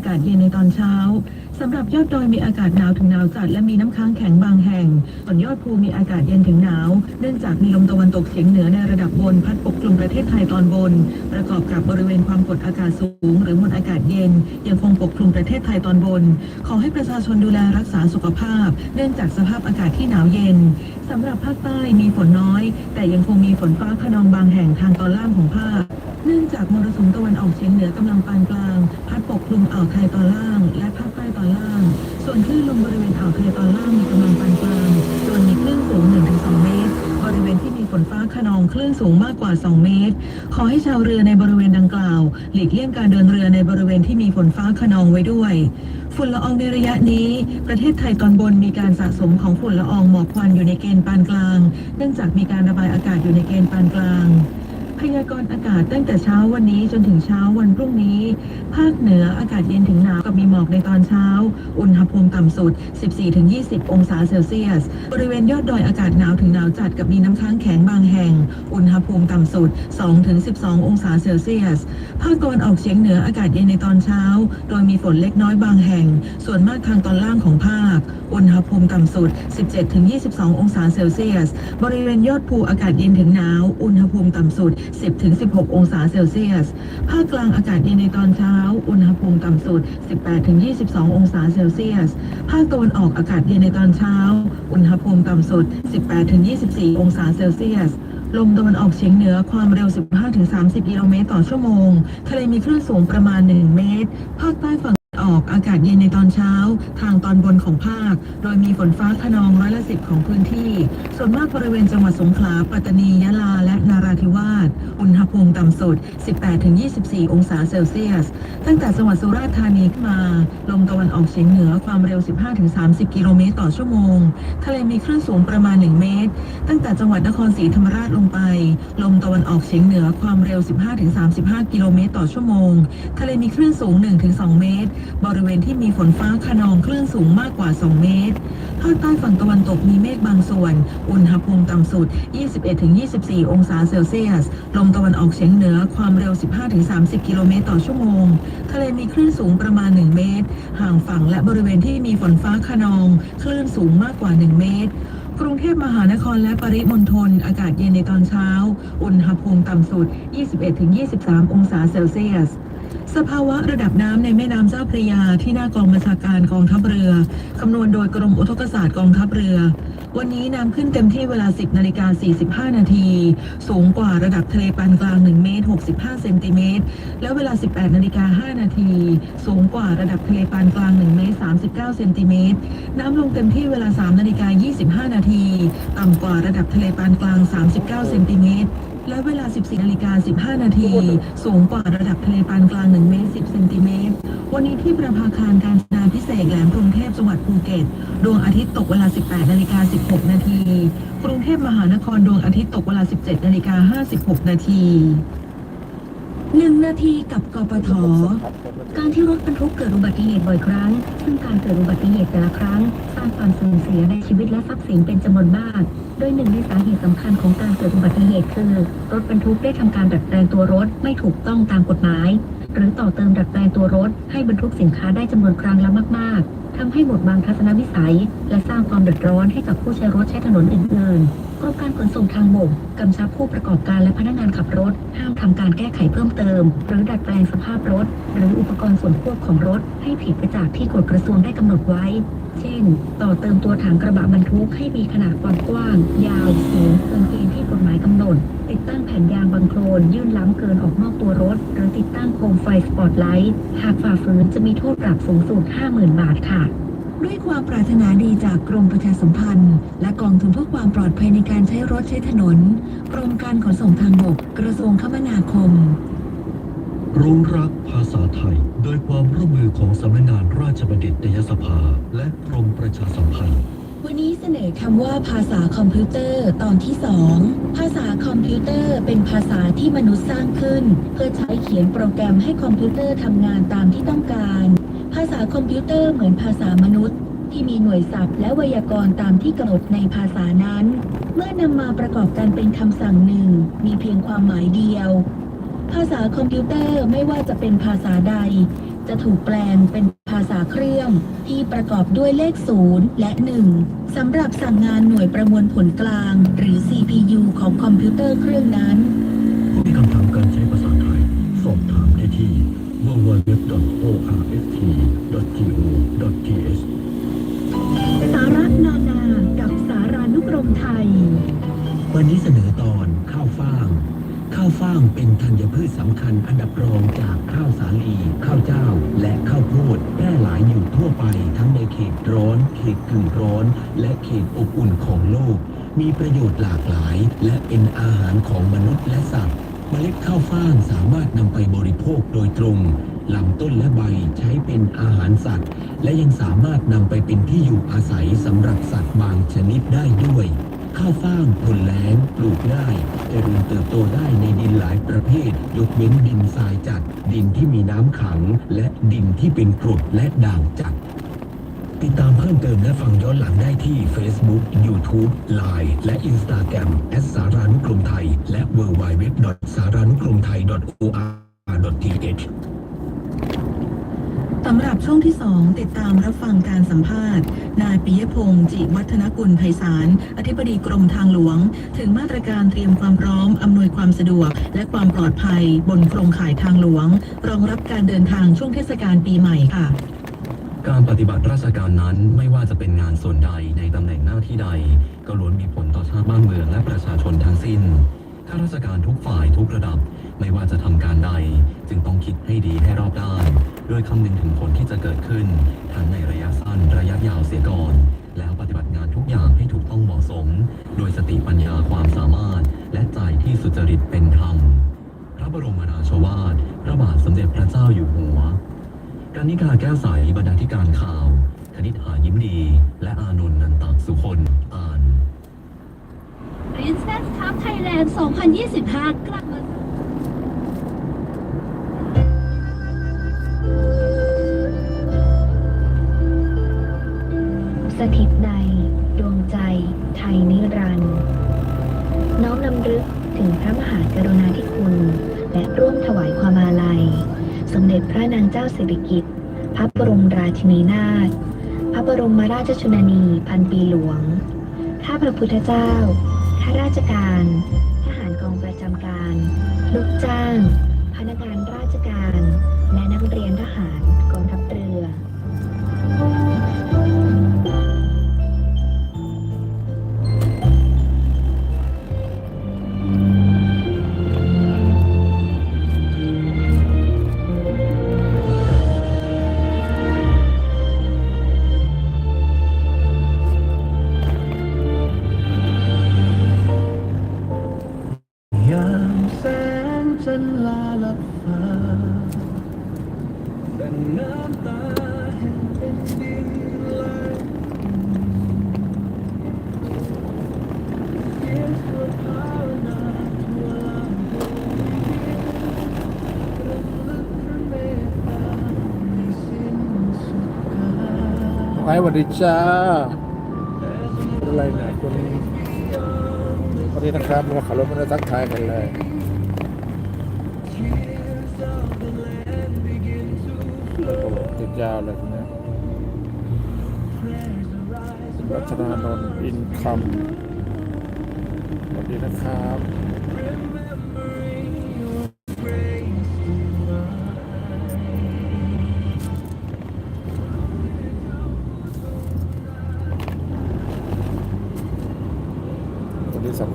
ากาศเย็นในตอนเช้าสำหรับยอดดอยมีอากาศหนาวถึงหนาวจัดและมีน้ำค้างแข็งบางแห่ง ส่วนยอดภูมีอากาศเย็นถึงหนาว เนื่องจากมีลมตะวันตกเฉียงเหนือในระดับบนพัดปกคลุมประเทศไทยตอนบน ประกอบกับบริเวณความกดอากาศสูง หรือมวลอากาศเย็น ยังคงปกคลุมประเทศไทยตอนบน ขอให้ประชาชนดูแลรักษาสุขภาพ เนื่องจากสภาพอากาศที่หนาวเย็นสำหรับภาคใต้มีฝนน้อย แต่ยังคงมีฝนฟ้าขนองบางแห่งทางตอนล่างของภาค เนื่องจากมรสุมตะวันออกเฉียงเหนือกำลังปานกลาง พัดปกคลุมอ่าวไทยตอนล่าง และภาคใต้ตอนล่าง ส่วนคลื่นลมบริเวณอ่าวไทยตอนล่างมีกำลังปานกลางโดยมีคลื่นสูง 1-2 เมตร บริเวณที่มีฝนฟ้าขนองคลื่นสูงมากกว่า 2 เมตร ขอให้ชาวเรือในบริเวณดังกล่าว หลีกเลี่ยงการเดินเรือในบริเวณที่มีฝนฟ้าขนองไว้ด้วยฝุ่นละอองในระยะนี้ ประเทศไทยตอนบนมีการสะสมของฝุ่นละอองหมอกควันอยู่ในเกณฑ์ปานกลาง เนื่องจากมีการระบายอากาศอยู่ในเกณฑ์ปานกลาง พยากรณ์อากาศตั้งแต่เช้าวันนี้จนถึงเช้าวันพรุ่งนี้ ภาคเหนืออากาศเย็นถึงหนาวกับมีหมอกในตอนเช้า อุณหภูมิต่ำสุด 14-20 องศาเซลเซียส บริเวณยอดดอยอากาศหนาวถึงหนาวจัดกับมีน้ำค้างแข็งบางแห่ง อุณหภูมิต่ำสุด 2-12 องศาเซลเซียส ภาคตะวันออกเฉียงเหนืออากาศเย็นในตอนเช้า โดยมีฝนเล็กน้อยบางแห่ง ส่วนมากทางตอนล่างของภาค อุณหภูมิต่ำสุด 17-22 องศาเซลเซียส บริเวณยอดภูอากาศเย็นถึงหนาว อุณหภูมิต่ำสุด 10-16 องศาเซลเซียส ภาคกลางอากาศเย็นในตอนเช้า อุณหภูมิต่ำสุด 18-22 องศาเซลเซียส ภาคตะวันออกอากาศเย็นในตอนเช้า อุณหภูมิต่ำสุด 18-24 องศาเซลเซียสลมตะวันออกเฉียงเหนือความเร็ว 15-30 กิโลเมตรต่อชั่วโมง ทะเลมีคลื่นสูงประมาณ 1 เมตร ภาคใต้ฝั่ง ออกอากาศเย็นในตอนเช้า ทางตอนบนของภาค โดยมีฝนฟ้าขนองร้อยละสิบของพื้นที่ ส่วนมากบริเวณจังหวัดสงขลา ปัตตานี ยะลา และนาราธิวาส อุณหภูมิต่ำสุด 18-24 องศาเซลเซียส ตั้งแต่จังหวัดสุราษฎร์ธานีขึ้นมา ลมตะวันออกเฉียงเหนือความเร็ว 15-30 กิโลเมตรต่อชั่วโมง ทะเลมีคลื่นสูงประมาณ 1 เมตร ตั้งแต่จังหวัดนครศรีธรรมราชลงไป ลมตะวันออกเฉียงเหนือความเร็ว 15-35 กิโลเมตรต่อชั่วโมง ทะเลมีคลื่นสูง 1-2 เมตรบริเวณที่มีฝนฟ้าขนองคลื่นสูงมากกว่า 2 เมตร ภาคใต้ฝั่งตะวันตกมีเมฆบางส่วน อุณหภูมิต่ำสุด 21-24 องศาเซลเซียส ลมตะวันออกเฉียงเหนือความเร็ว 15-30 กิโลเมตรต่อชั่วโมง ทะเลมีคลื่นสูงประมาณ 1 เมตร ห่างฝั่งและบริเวณที่มีฝนฟ้าขนอง คลื่นสูงมากกว่า 1 เมตรกรุงเทพมหานครและปริมณฑลอากาศเย็นในตอนเช้า อุณหภูมิต่ำสุด 21-23 องศาเซลเซียส สภาวะระดับน้ำในแม่น้ำเจ้าพระยาที่หน้ากองบัญชาการกองทัพเรือคำนวณโดยกรมอุทกศาสตร์กองทัพเรือ วันนี้น้ำขึ้นเต็มที่เวลา 10นาฬิกา45 นาที สูงกว่าระดับทะเลปานกลาง 1 เมตร 65 เซนติเมตร และเวลา 18นาฬิกา5นาที สูงกว่าระดับทะเลปานกลาง 1 เมตร 39 เซนติเมตร น้ำลงเต็มที่เวลา 3 นาฬิกา25 นาที ต่ำกว่าระดับทะเลปานกลาง 39 เซนติเมตร และเวลา 14นาฬิกา15 นาที สูงกว่าระดับทะเลปานกลาง 1 เมตร 10 เซนติเมตร วันนี้ที่ประภาคารการนาพิเศษแหลมกรุงเทพจังหวัดภูเก็ต ดวงอาทิตย์ตกเวลา 18นาฬิกา16 นาที กรุงเทพมหานครดวงอาทิตย์ตกเวลา 17นาฬิกา56 นาที หนึ่งนาทีกับกปท การที่รถบรรทุกเกิดอุบัติเหตุบ่อยครั้ง ซึ่งการเกิดอุบัติเหตุแต่ละครั้งสร้างความสูญเสียในชีวิตและทรัพย์สินเป็นจำนวนมาก โดยหนึ่งในสาเหตุสำคัญของการเกิดอุบัติเหตุคือ รถบรรทุกได้ทำการดัดแปลงตัวรถไม่ถูกต้องตามกฎหมาย หรือต่อเติมดัดแปลงตัวรถ ให้บรรทุกสินค้าได้จำนวนครั้งละมาก ๆทำให้หมดบางทัศนวิสัย และสร้างความเดือดร้อนให้กับผู้ใช้รถใช้ถนนอื่น ๆ กรมการขนส่งทางบกกำชับผู้ประกอบการและพนักงานขับรถ ห้ามทำการแก้ไขเพิ่มเติม หรือดัดแปลงสภาพรถ หรืออุปกรณ์ส่วนควบของรถ ให้ผิดไปจากที่กฎกระทรวงได้กำหนดไว้ เช่น ต่อเติมตัวถังกระบะบรรทุกให้มีขนาดความกว้าง ยาวสูงเกินเกณฑ์ที่กฎหมายกำหนด ติดตั้งแผ่นยางบังโคลน ยื่นล้ำเกินออกนอกตัวรถ หรือติดตั้งโคมไฟสปอตไลท์ หากฝ่าฝืนจะมีโทษปรับสูงสุด 50,000 บาทค่ะ ด้วยความปรารถนาดีจากกรมประชาสัมพันธ์ และกองทุนเพื่อความปลอดภัยในการใช้รถใช้ถนน กรมการขนส่งทางบก กระทรวงคมนาคมรู้รักภาษาไทย โดยความร่วมมือของสำนักงานราชบัณฑิตยสภา และกรมประชาสัมพันธ์ วันนี้เสนอคำว่าภาษาคอมพิวเตอร์ตอนที่ 2 ภาษาคอมพิวเตอร์เป็นภาษาที่มนุษย์สร้างขึ้น เพื่อใช้เขียนโปรแกรมให้คอมพิวเตอร์ทำงานตามที่ต้องการ ภาษาคอมพิวเตอร์เหมือนภาษามนุษย์ ที่มีหน่วยศัพท์ และไวยากรณ์ตามที่กำหนดในภาษานั้น เมื่อนำมาประกอบกันเป็นคำสั่งหนึ่งมีเพียงความหมายเดียว ภาษาคอมพิวเตอร์ไม่ว่าจะเป็นภาษาใด จะถูกแปลงเป็นภาษาเครื่องที่ประกอบด้วยเลข 0 และ 1 สำหรับสั่งงานหน่วยประมวลผลกลาง หรือ CPU ของคอมพิวเตอร์เครื่องนั้น ผู้มีคำถามการใช้ภาษาไทย สอบถามได้ที่ www.orst.go.th สาระนานากับสารานุกรมไทย วันนี้เสนอ ข้าวฟ่างเป็นธัญพืชสำคัญอันดับรองจากข้าวสาลี ข้าวเจ้า และข้าวโพดแพร่หลายอยู่ทั่วไปทั้งในเขตร้อน เขตกึ่งร้อน และเขตอบอุ่นของโลก มีประโยชน์หลากหลาย และเป็นอาหารของมนุษย์และสัตว์เมล็ดข้าวฟ่างสามารถนำไปบริโภคโดยตรงลำต้นและใบใช้เป็นอาหารสัตว์ และยังสามารถนำไปเป็นที่อยู่อาศัยสำหรับสัตว์บางชนิดได้ด้วย ข้าวฟ่างทนแล้งปลูกได้เจริญเติบโตได้ในดินหลายประเภท ยกเว้นดินทรายจัด ดินที่มีน้ำขัง และดินที่เป็นกรดและด่างจัด ติดตามเพิ่มเติมและฟังย้อนหลังได้ที่ Facebook, YouTube, Line และ Instagram แอสารานุกรมไทย และ w w w สารานุกรมไทย .or.th สำหรับช่วงที่ 2 ติดตามรับฟังการสัมภาษณ์ นายปิยพงศ์จิวัฒนกุลไพศาล อธิบดีกรมทางหลวง ถึงมาตรการเตรียมความพร้อม อำนวยความสะดวก และความปลอดภัย บนโครงข่ายทางหลวง รองรับการเดินทางช่วงเทศกาลปีใหม่ค่ะ การปฏิบัติราชการนั้นไม่ว่าจะเป็นงานส่วนใดในตำแหน่งหน้าที่ใด ก็ล้วนมีผลต่อชาติบ้านเมืองและประชาชนทั้งสิ้นข้าราชการทุกฝ่ายทุกระดับ ไม่ว่าจะทำการใด จึงต้องคิดให้ดีให้รอบด้าน โดยคำนึงถึงผลที่จะเกิดขึ้นทั้งในระยะสั้นระยะยาวเสียก่อน แล้วปฏิบัติงานทุกอย่างให้ถูกต้องเหมาะสม โดยสติปัญญาความสามารถ และใจที่สุจริตเป็นธรรมพระบรมราชวาทพระบาทสมเด็จพระเจ้าอยู่หัวการนิกาแก้วใสบรรณาธิการข่าวคณิษฐายิ้มดี และอานนท์นันตสุคนอ่าน Princess Cup Thailand 2025 กลับมา สิริกิติ์ พระบรมราชินีนาถ พระบรมราชชนนีพันปีหลวง ข้าพระพุทธเจ้า ข้าราชการ ทหารกองประจำการ ลูกจ้าง วัสดีจ้าอะไรเนี่ยคุณวัสดีนะครับมาขับรถมาทักทายกันเลยโอ้โหติดยาวเลยเนี่ยรัชนานนท์อินคัมสวัสดีนะครับ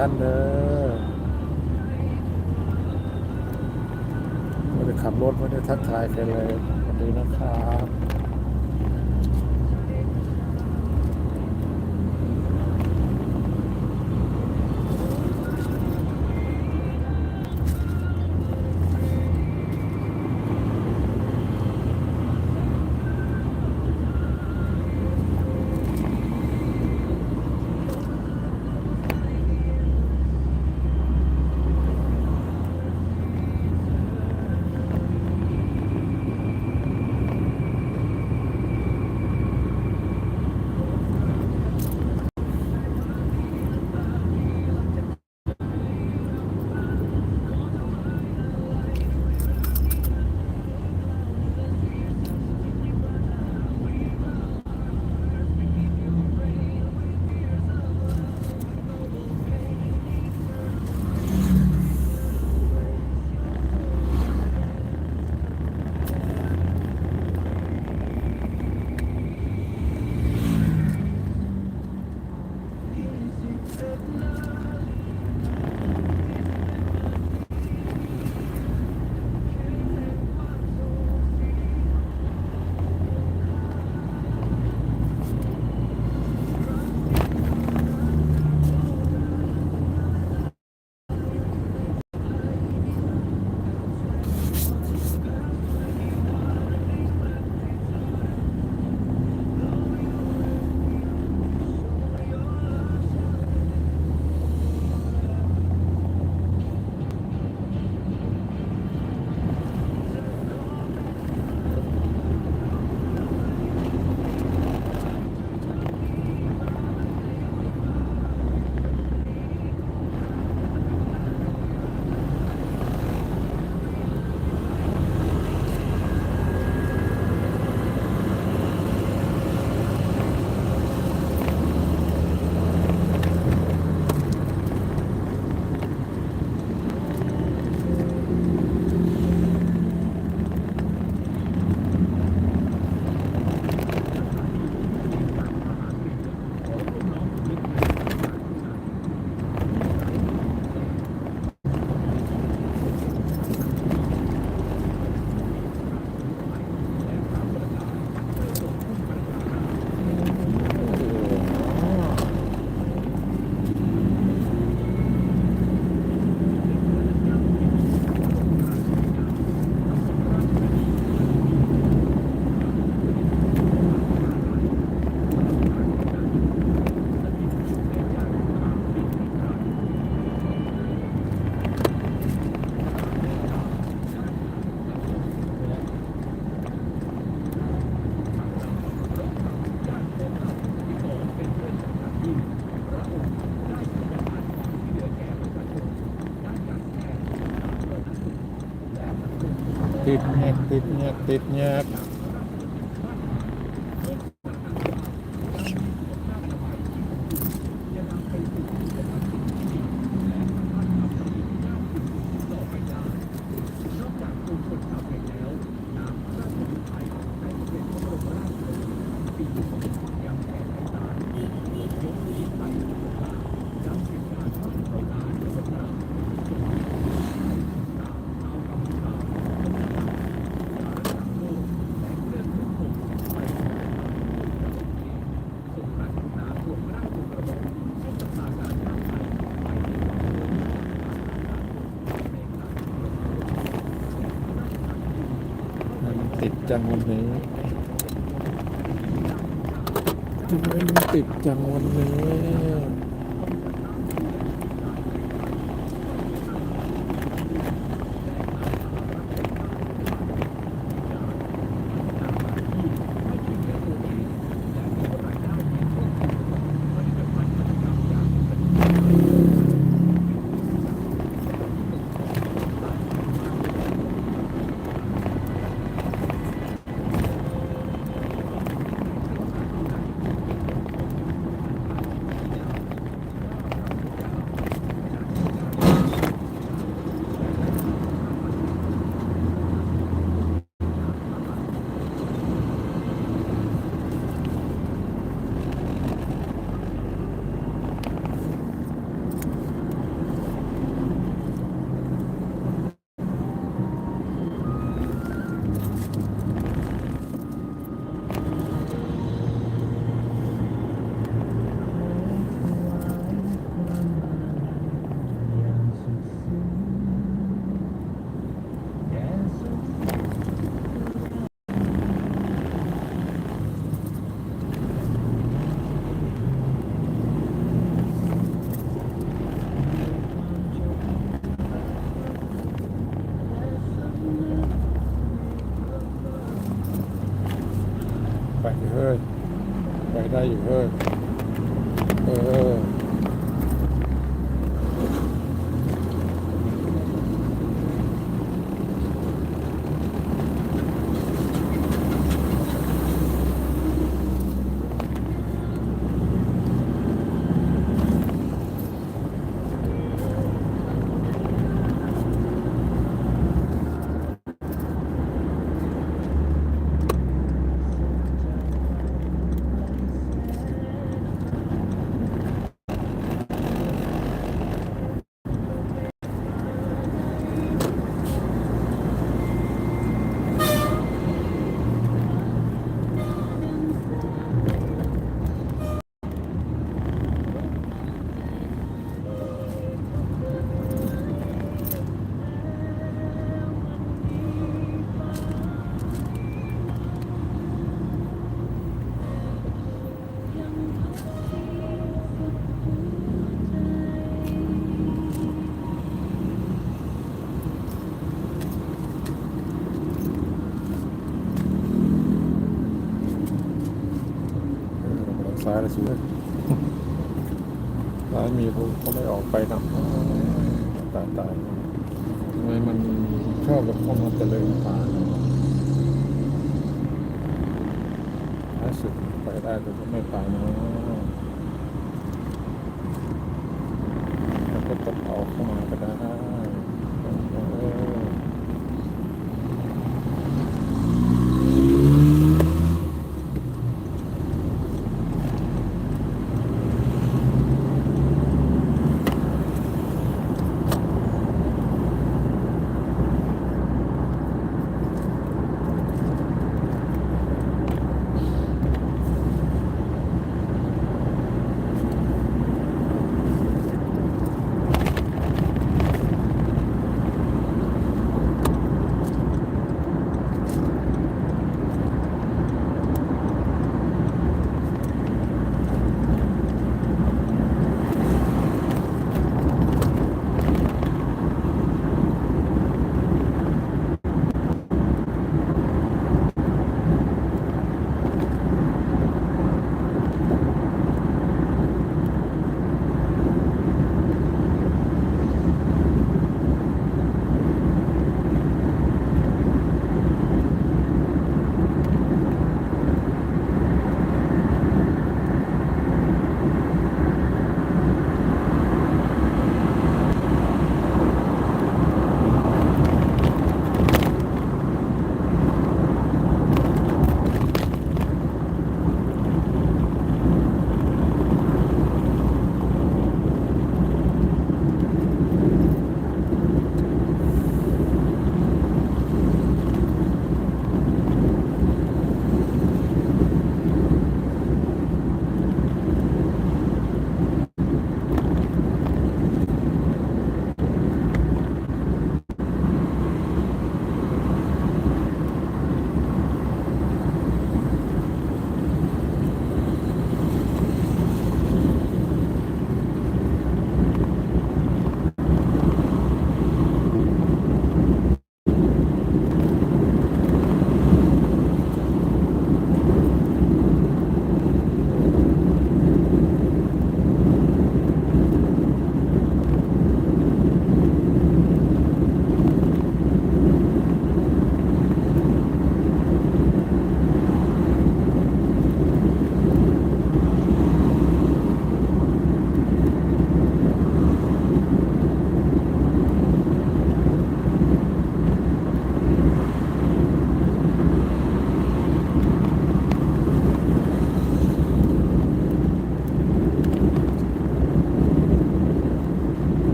ท่านเนอไม่ได้ขับรถไม่ได้ทักทายใครเลยสวัสดีนะครับ ติดเงกติดเงียบ จังวันนี้ทำไมมันติดจังวันนี้ เฮ้ยไปได้อยู่เฮ้ยเออ เออซ้ายเลยสิเว้ยซ้ายมีเขาไม่ออกไปนะตายตายทำไมมันชอบแบบเข้ามาเจริญป่าท้าสุดไปได้แต่ก็ไม่ไปนะแล้วก็ตกเอาเข้ามาก็ได้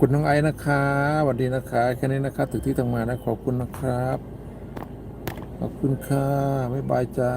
คุณน้องไอ้นะคะสวัสดีนะคะแค่นี้นะคะถึงที่ทำงานนะขอบคุณนะครับ ขอบคุณค่ะ บ๊ายบายจ้า